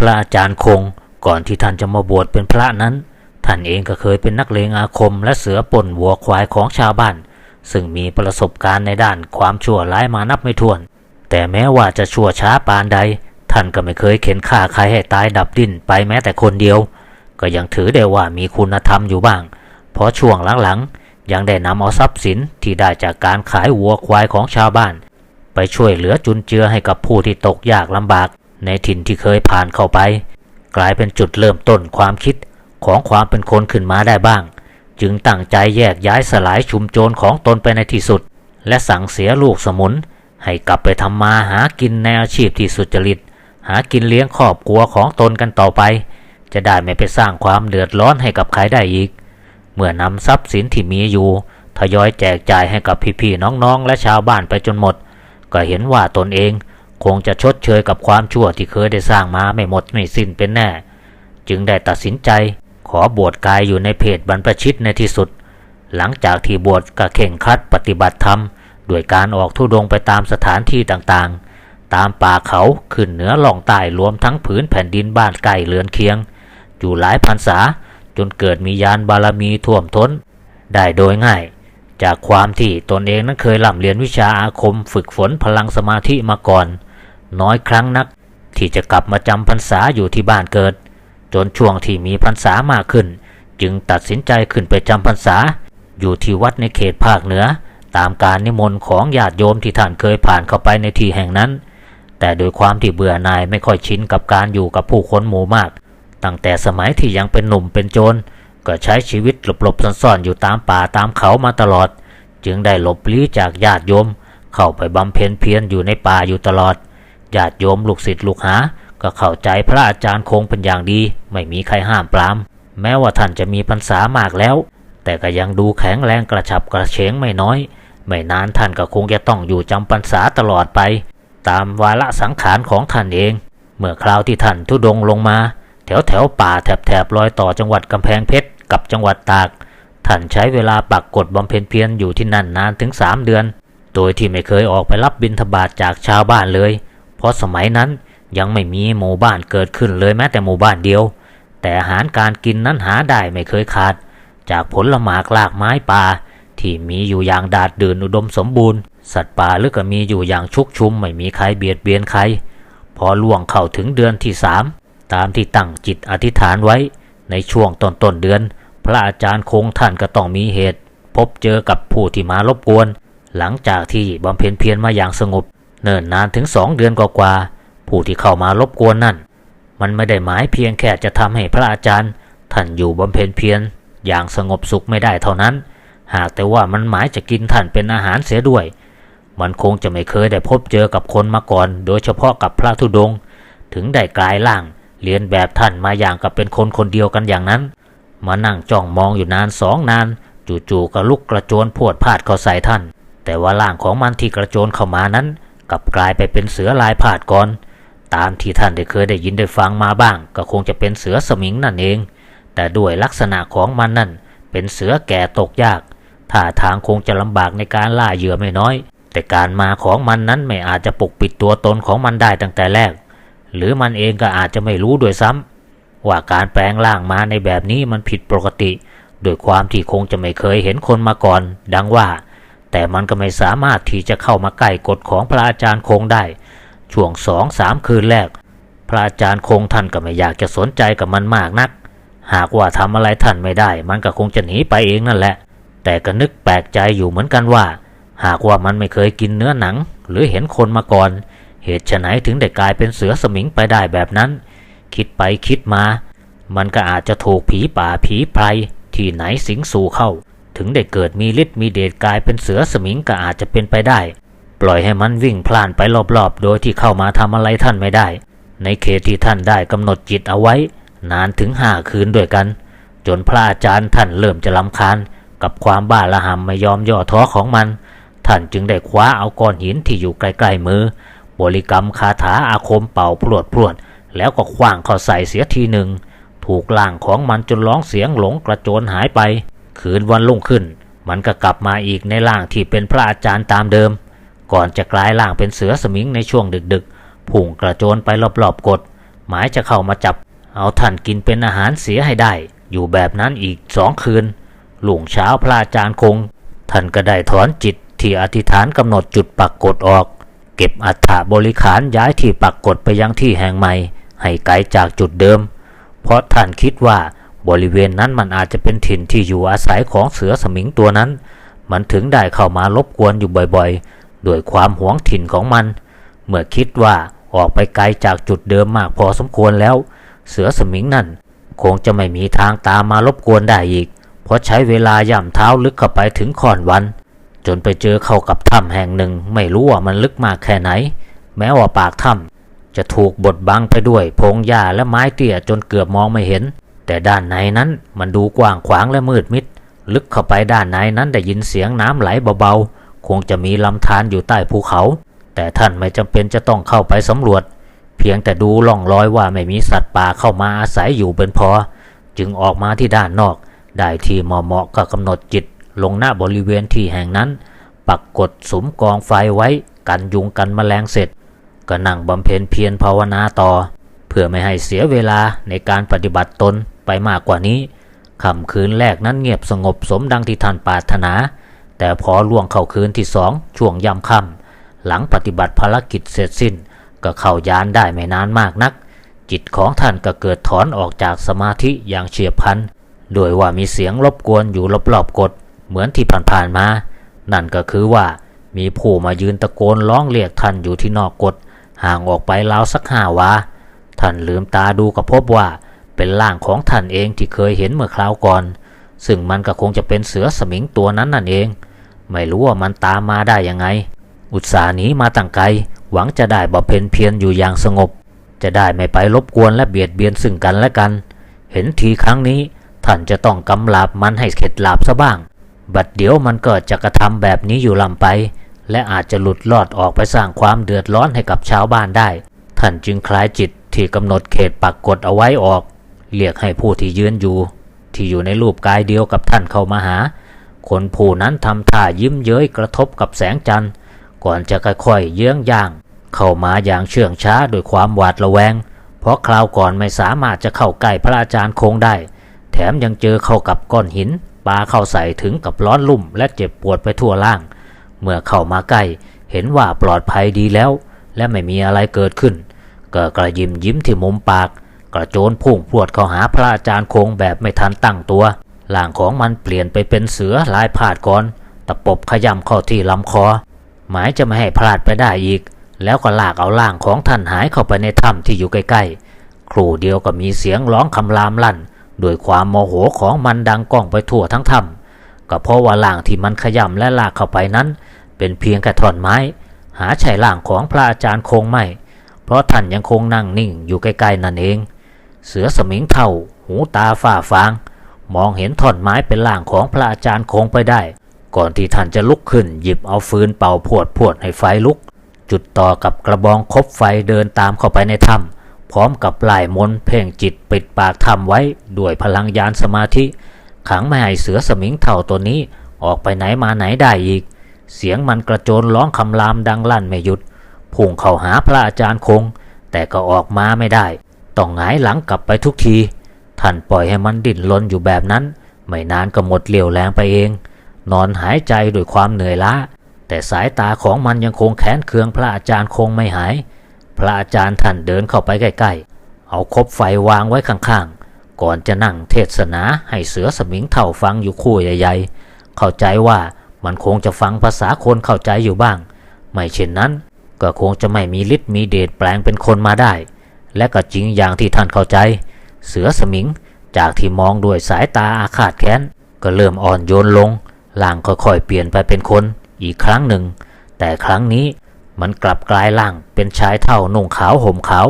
พระอาจารย์คง ก่อนที่ท่านจะมาบวชเป็นพระนั้น ท่านเองก็เคยเป็นนักเลงอาคมและเสือป่นวัวควายของชาวบ้าน ซึ่งมีประสบการณ์ในด้านความชั่วร้ายมานับไม่ถ้วน แต่แม้ว่าจะชั่วช้าปานใด ท่านก็ไม่เคยเข็นฆ่าใครให้ตายดับดิ้นไปแม้แต่คนเดียว ก็ยังถือได้ว่ามีคุณธรรมอยู่บ้าง เพราะช่วงหลังๆ ยังได้นำเอาทรัพย์สินที่ได้จากการขายวัวควายของชาวบ้าน ไปช่วยเหลือจุนเจือให้กับผู้ที่ตกยากลำบาก ในถิ่นที่เคยผ่านเข้าไป กลายเป็นจุดเริ่มต้นความคิดของความเป็นคนขึ้นมาได้บ้าง จึงตั้งใจแยกย้ายสลายชุมโจรของตนไปในที่สุด และสั่งเสียลูกสมุน ให้กลับไปทำมาหากินในอาชีพที่สุจริต หากินเลี้ยงครอบครัวของตนกันต่อไป จะได้ไม่ไปสร้างความเดือดร้อนให้กับใครได้อีก เมื่อนำทรัพย์สินที่มีอยู่ทยอยแจกจ่ายให้กับพี่ๆน้องๆ และชาวบ้านไปจนหมด ก็เห็นว่าตนเอง คงจะชดเชยกับความชั่วที่เคยได้สร้างมาไม่หมดไม่สิ้นเป็นแน่ จึงได้ตัดสินใจ ขอบวชกายอยู่ในเพจบรรพชิตในที่สุด หลังจากที่บวชก็เข่งคัดปฏิบัติธรรมด้วยการออกทุดงไปตามสถานที่ต่างๆ ตามป่าเขาขึ้นเหนือล่องใต้รวมทั้งผืนแผ่นดินบ้านใกล้เรือนเคียง อยู่หลายพรรษาจนเกิดมียานบารมีท่วมท้น ได้โดยง่าย จากความที่ตนเองนั้นเคยล่ำเรียนวิชาอาคมฝึกฝนพลังสมาธิมาก่อน น้อยครั้งนัก ที่จะกลับมาจำพรรษาอยู่ที่บ้านเกิด จนช่วงที่มีพรรษามากขึ้น จึงตัดสินใจขึ้นไปจำพรรษา อยู่ที่วัดในเขตภาคเหนือ ตามการนิมนต์ของญาติโยมที่ท่านเคยผ่านเข้าไปในที่แห่งนั้น แต่โดยความที่เบื่อหน่ายไม่ค่อยชินกับการอยู่กับผู้คนหมู่มาก ตั้งแต่สมัยที่ยังเป็นหนุ่มเป็นโจรก็ใช้ชีวิตหลบๆซ่อนๆอยู่ตามป่าตามเขามาตลอด จึงได้หลบลี้จากญาติโยม เข้าไปบำเพ็ญเพียรอยู่ในป่าอยู่ตลอด ญาติโยมลูกศิษย์ลูกหา ก็เข้าใจพระอาจารย์คงเป็นอย่างดี ไม่มีใครห้ามปราม แม้ว่าท่านจะมีพรรษามากแล้ว แต่ก็ยังดูแข็งแรงกระฉับกระเฉงไม่น้อย ไม่นานท่านก็คงจะต้องอยู่จำพรรษาตลอดไป ตามวาระสังขารของท่านเอง เมื่อคราวที่ท่านทุดงลงมา แถวแถวป่าแถบแถบรอยต่อจังหวัดกำแพงเพชรกับจังหวัดตาก ท่านใช้เวลาปักกดบำเพ็ญเพียรอยู่ที่นั่นนานถึงสามเดือน โดยที่ไม่เคยออกไปรับบิณฑบาตจากชาวบ้านเลย เพราะสมัยนั้นยังไม่มีหมู่บ้านเกิดขึ้นเลยแม้แต่หมู่บ้านเดียว แต่อาหารการกินนั้นหาได้ไม่เคยขาด จากผลหมากลากไม้ป่า ที่มีอยู่อย่างดาดดื่นอุดมสมบูรณ์ สัตว์ป่าลึกก็มีอยู่อย่างชุกชุมไม่มีใครเบียดเบียนใคร พอล่วงเข้าถึงเดือนที่สามตามที่ตั้งจิตอธิษฐานไว้ ในช่วงต้นต้นเดือน พระอาจารย์คงท่านก็ต้องมีเหตุ พบเจอกับผู้ที่มารบกวน หลังจากที่บำเพ็ญเพียรมาอย่างสงบ เนิ่นนานถึงสองเดือนกว่าๆผู้ที่เข้ามารบกวนนั่น มันไม่ได้หมายเพียงแค่จะทำให้พระอาจารย์ ท่านอยู่บำเพ็ญเพียรอย่างสงบสุขไม่ได้เท่านั้น หากแต่ว่ามันหมายจะกินท่านเป็นอาหารเสียด้วย มันคงจะไม่เคยได้พบเจอกับคนมาก่อน โดยเฉพาะกับพระธุดงค์ถึงได้กลายร่างเรียนแบบท่านมาอย่างกับเป็นคนคนเดียวกันอย่างนั้น มานั่งจ้องมองอยู่นานสองนาน จู่ๆก็ลุกกระโจนพวดพาดเข้าใส่ท่าน แต่ว่าร่างของมันที่กระโจนเข้ามานั้น กลับกลายไปเป็นเสือลายพาดก่อน ตามที่ท่านได้เคยได้ยินได้ฟังมาบ้าง ก็คงจะเป็นเสือสมิงนั่นเอง แต่ด้วยลักษณะของมันนั่น เป็นเสือแก่ตกยากท่าทางคงจะลำบากในการล่าเหยื่อไม่น้อย แต่การมาของมันนั้นไม่อาจจะปกปิดตัวตนของมันได้ตั้งแต่แรก หรือมันเองก็อาจจะไม่รู้ด้วยซ้ำว่าการแปลงร่างมาในแบบนี้มันผิดปกติโดยความที่คงจะไม่เคยเห็นคนมาก่อน ดังว่า แต่มันก็ไม่สามารถที่จะเข้ามาใกล้กฎของพระอาจารย์คงได้ ช่วงสองสามคืนแรก พระอาจารย์คงท่านก็ไม่อยากจะสนใจกับมันมากนัก หากว่าทำอะไรท่านไม่ได้ มันก็คงจะหนีไปเองนั่นแหละ แต่ก็นึกแปลกใจอยู่เหมือนกันว่า หากว่ามันไม่เคยกินเนื้อหนัง หรือเห็นคนมาก่อน เหตุไฉนถึงได้กลายเป็นเสือสมิงไปได้แบบนั้น คิดไปคิดมา มันก็อาจจะถูกผีป่าผีไพรที่ไหนสิงสู่เข้า ถึงได้เกิดมีฤทธิ์มีเดชกลายเป็นเสือสมิงก็อาจจะเป็นไปได้ ปล่อยให้มันวิ่งพล่านไปรอบๆ โดยที่เข้ามาทำอะไรท่านไม่ได้ ในเขตที่ท่านได้กำหนดจิตเอาไว้ นานถึงห้าคืนด้วยกัน จนพระอาจารย์ท่านเริ่มจะลำคาญ กับความบ้าระห่ำไม่ยอมย่อท้อของมัน ท่านจึงได้คว้าเอาก้อนหินที่อยู่ใกล้ๆมือ บริกรรมคาถาอาคมเป่าพรวดพรวดแล้วก็คว้างเข้าใส่เสียทีหนึ่งถูกล่างของมันจนร้องเสียงหลงกระโจนหายไป คืนวันรุ่งขึ้น มันก็กลับมาอีกในร่างที่เป็นพระอาจารย์ตามเดิม ก่อนจะกลายร่างเป็นเสือสมิงในช่วงดึกๆพุ่งกระโจนไปรอบๆกด หมายจะเข้ามาจับ เอาท่านกินเป็นอาหารเสียให้ได้ อยู่แบบนั้นอีกสองคืนหลุงเช้าพระอาจารย์คง ท่านก็ได้ถอนจิตที่อธิษฐานกำหนดจุดปักกดออก เก็บอัฐบริขารย้ายที่ปักกดไปยังที่แห่งใหม่ ให้ไกลจากจุดเดิม เพราะท่านคิดว่า บริเวณนั้นมันอาจจะเป็นถิ่นที่อยู่อาศัยของเสือสมิงตัวนั้น มันถึงได้เข้ามารบกวนอยู่บ่อยๆโดยความหวงถิ่นของมัน เมื่อคิดว่าออกไปไกลจากจุดเดิมมากพอสมควรแล้ว เสือสมิงนั่นคงจะไม่มีทางตามมารบกวนได้อีก เพราะใช้เวลาย่ำเท้าลึกเข้าไปถึงค่อนวัน จนไปเจอเข้ากับถ้ำแห่งหนึ่งไม่รู้ว่ามันลึกมากแค่ไหน แม้ว่าปากถ้ำจะถูกบดบังไปด้วยพงหญ้าและไม้เตี้ยจนเกือบมองไม่เห็น แต่ด้านในนั้นมันดูกว้างขวางและมืดมิด ลึกเข้าไปด้านในนั้นได้ยินเสียงน้ำไหลเบาๆ คงจะมีลำธารอยู่ใต้ภูเขา แต่ท่านไม่จำเป็นจะต้องเข้าไปสำรวจ เพียงแต่ดูล่องรอยว่าไม่มีสัตว์ป่าเข้ามาอาศัยอยู่เป็นพอ จึงออกมาที่ด้านนอก ได้ที่เหมาะๆก็กำหนดจิต ลงหน้าบริเวณที่แห่งนั้น ปักกดสมกองไฟไว้ กันยุงกันแมลงเสร็จ ก็นั่งบำเพ็ญเพียรภาวนาต่อ เพื่อไม่ให้เสียเวลาในการปฏิบัติตน ไปมากกว่านี้ค่ำคืนแรกนั้นเงียบสงบสมดังที่ท่านปรารถนา แต่พอล่วงเข้าคืนที่สองช่วงยำค่ำหลังปฏิบัติภารกิจเสร็จสิ้น ก็เข้ายานได้ไม่นานมากนัก จิตของท่านก็เกิดถอนออกจากสมาธิอย่างเฉียบพลันโดยว่ามีเสียงรบกวนอยู่รอบๆกดเหมือนที่ผ่านๆมา นั่นก็คือว่ามีผู้มายืนตะโกนร้องเรียกท่านอยู่ที่นอกกดห่างออกไปราวสักห้าวาท่านลืมตาดูก็พบว่า เป็นร่างของท่านเองที่เคยเห็นเมื่อคราวก่อน ซึ่งมันก็คงจะเป็นเสือสมิงตัวนั้นนั่นเอง ไม่รู้ว่ามันตามมาได้ยังไง อุตส่าห์หนีมาตั้งไกล หวังจะได้บำเพ็ญเพียรอยู่อย่างสงบ จะได้ไม่ไปรบกวนและเบียดเบียนซึ่งกันและกัน เห็นทีครั้งนี้ท่านจะต้องกำลาบมันให้เข็ดหลาบซะบ้าง บัดเดี๋ยวมันก็จะกระทำแบบนี้อยู่ลำไป และอาจจะหลุดลอดออกไปสร้างความเดือดร้อนให้กับชาวบ้านได้ ท่านจึงคลายจิตที่กำหนดเขตปักกดเอาไว้ออก เรียกให้ผู้ที่ยืนอยู่ ที่อยู่ในรูปกายเดียวกับท่านเข้ามาหา คนผู้นั้นทำท่ายิ้มเย้ยกระทบกับแสงจันทร์ ก่อนจะค่อยๆเยื้องย่าง เข้ามาอย่างเชื่องช้าโดยความหวาดระแวง เพราะคราวก่อนไม่สามารถจะเข้าใกล้พระอาจารย์คงได้ แถมยังเจอเข้ากับก้อนหินปาเข้าใส่ถึงกับร้อนลุ่มและเจ็บปวดไปทั่วล่าง เมื่อเข้ามาใกล้เห็นว่าปลอดภัยดีแล้ว และไม่มีอะไรเกิดขึ้นก็กระยิมยิ้มที่มุมปาก กระโจนพุ่งพรวดเข้าหาพระอาจารย์คงแบบไม่ทันตั้งตัวร่างของมันเปลี่ยนไปเป็นเสือลายพาดก่อน ตะปบขย่ำเข้าที่ลำคอ หมายจะไม่ให้พลาดไปได้อีก แล้วก็ลากเอาร่างของท่านหายเข้าไปในถ้ำที่อยู่ใกล้ๆ ครู่เดียวก็มีเสียงร้องคำรามลั่นโดยความโมโหของมันดังก้องไปทั่วทั้งถ้ำก็เพราะว่าร่างที่มันขย่ำและลากเข้าไปนั้น เป็นเพียงแค่ท่อนไม้ หาใช่ร่างของพระอาจารย์คงไม่ เพราะท่านยังคงนั่งนิ่งอยู่ใกล้ๆนั่นเอง เสือสมิงเท่า หูตาฝ้าฟาง มองเห็นท่อนไม้เป็นร่างของพระอาจารย์คงไปได้ ก่อนที่ท่านจะลุกขึ้น หยิบเอาฟืนเป่าพวดพวดให้ไฟลุก จุดต่อกับกระบองคบไฟเดินตามเข้าไปในถ้ำพร้อมกับไล่มนเพ่งจิตปิดปากถ้ำไว้ด้วยพลังยานสมาธิ ขังไม่ให้เสือสมิงเท่าตัวนี้ออกไปไหนมาไหนได้อีก เสียงมันกระโจนร้องคำรามดังลั่นไม่หยุดพุ่งเข้าหาพระอาจารย์คง แต่ก็ออกมาไม่ได้ ต้องหงายหลังกลับไปทุกที ท่านปล่อยให้มันดิ้นรนอยู่แบบนั้น ไม่นานก็หมดเรี่ยวแรงไปเอง นอนหายใจด้วยความเหนื่อยล้า แต่สายตาของมันยังคงแค้นเคืองพระอาจารย์คงไม่หาย พระอาจารย์ท่านเดินเข้าไปใกล้ๆ เอาคบไฟวางไว้ข้างๆ ก่อนจะนั่งเทศนาให้เสือสมิงเท่าฟังอยู่คู่ใหญ่ๆ เข้าใจว่ามันคงจะฟังภาษาคนเข้าใจอยู่บ้าง ไม่เช่นนั้นก็คงจะไม่มีฤทธิ์มีเดชแปลงเป็นคนมาได้ และก็จริงอย่างที่ท่านเข้าใจ เสือสมิงจากที่มองด้วยสายตาอาฆาตแค้น ก็เริ่มอ่อนโยนลงร่างค่อยๆเปลี่ยนไปเป็นคนอีกครั้งหนึ่ง แต่ครั้งนี้มันกลับกลายร่างเป็นชายเท่านุ่งขาวห่มขาว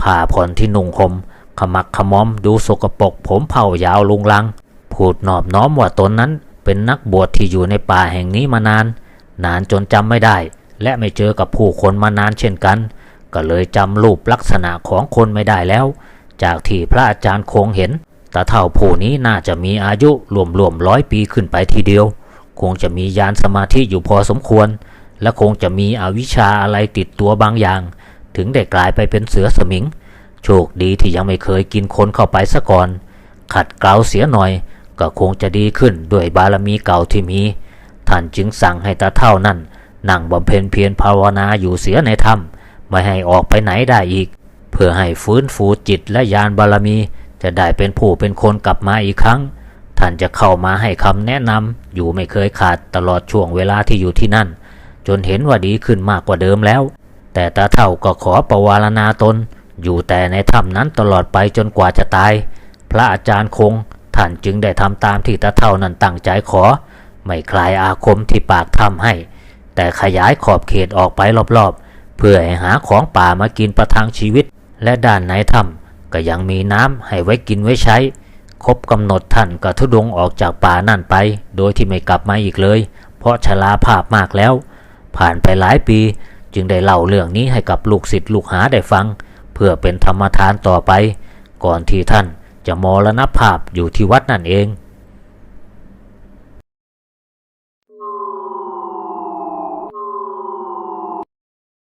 ผ้าผ่อนที่นุ่งห่มขมักขมอมดูสกปรกผมเผายาวลุงลัง พูดนอบน้อมว่าตนนั้นเป็นนักบวชที่อยู่ในป่าแห่งนี้มานาน นานจนจำไม่ได้ และไม่เจอกับผู้คนมานานเช่นกัน ก็เลยจำรูปลักษณะของคนไม่ได้แล้ว จากที่พระอาจารย์คงเห็นตาเท่าผู้นี้น่าจะมีอายุรวมๆร้อยปีขึ้นไปทีเดียว คงจะมียานสมาธิอยู่พอสมควร และคงจะมีอวิชชาอะไรติดตัวบางอย่าง ถึงได้กลายไปเป็นเสือสมิง โชคดีที่ยังไม่เคยกินคนเข้าไปซะก่อน ขัดเกลาเสียหน่อย ก็คงจะดีขึ้นด้วยบารมีเก่าที่มี ท่านจึงสั่งให้ตาเท่านั่นนั่งบำเพ็ญเพียรภาวนาอยู่เสียในถ้ำ ไม่ให้ออกไปไหนได้อีก เพื่อให้ฟื้นฟูจิตและญาณบารมี จะได้เป็นผู้เป็นคนกลับมาอีกครั้ง ท่านจะเข้ามาให้คำแนะนำอยู่ไม่เคยขาดตลอดช่วงเวลาที่อยู่ที่นั่น จนเห็นว่าดีขึ้นมากกว่าเดิมแล้ว แต่ตาเท่าก็ขอประวารณาตน อยู่แต่ในถ้ำนั้นตลอดไปจนกว่าจะตาย พระอาจารย์คง ท่านจึงได้ทำตามที่ตาเท่านั้นตั้งใจขอ ไม่คลายอาคมที่ปากถ้ำให้ แต่ขยายขอบเขตออกไปรอบๆ พื่อให้หาของป่ามากินประทังชีวิต และด้านในถ้ำก็ยังมีน้ำให้ไว้กินไว้ใช้ ครบกำหนดท่านก็ทุดงออกจากป่านั่นไป โดยที่ไม่กลับมาอีกเลย เพราะชราภาพมากแล้ว ผ่านไปหลายปี จึงได้เล่าเรื่องนี้ให้กับลูกศิษย์ลูกหาได้ฟัง เพื่อเป็นธรรมทานต่อไป ก่อนที่ท่านจะมรณภาพอยู่ที่วัดนั่นเอง